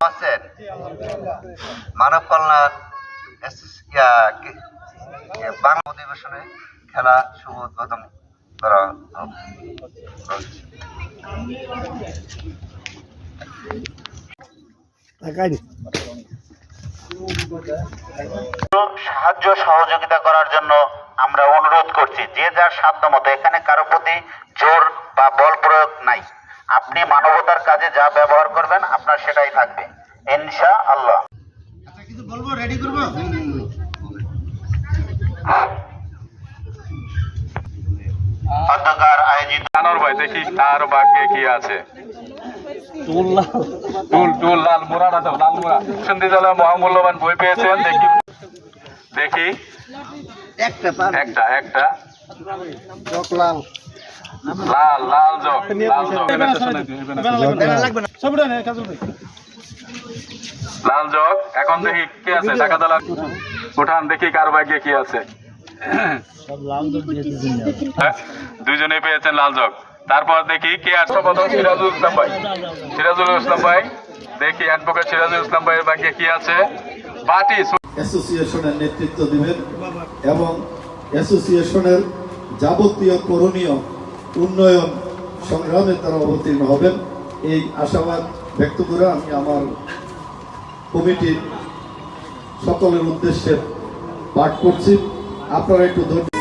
আছেন মানব কল্যাণ বাংলা অধিবেশনে খেলা শুভ উদ্বোধন করা সাহায্য সহযোগিতা করার জন্য আমরা অনুরোধ করছি যে যার সাধ্য মতো এখানে কারও প্রতি জোর বা বল প্রয়োগ নাই। আপনি মানবতার কাজে যা ব্যবহার করবেন আপনার সেটাই থাকবে। ইনশা আল্লাহ অধ্যকার আয়োজিত। আনোর ভাই দেখি তার বাকি কি আছে। টুল টুল লাল মুরাটা দাও লাল মুরা সন্ধিতলা মহামূল্যবান বই পেয়েছেন দেখি। দেখি। একটা একটা লাল লাল লাল জগ লাল জগ এখন দেখি কি আছে টাকা দলা উঠান দেখি কার ভাগ্যে কি আছে। হ্যাঁ, দুইজনে পেয়েছেন লাল জগ তারপর দেখি কে আছে প্রথম সিরাজুল ইসলাম ভাই। সিরাজুল ইসলাম ভাই দেখি অ্যাডভোকেট সিরাজুল ইসলাম ভাইয়ের ভাগ্যে কি আছে। বাটি অ্যাসোসিয়েশনের নেতৃত্ব দিবেন এবং অ্যাসোসিয়েশনের যাবতীয় করণীয় উন্নয়ন সংগ্রামে তারা অবতীর্ণ হবেন। এই আশাবাদ ব্যক্ত করে আমি আমার কমিটির সকলের উদ্দেশ্যে পাঠ করছি। আপনারা একটু ধৈর্য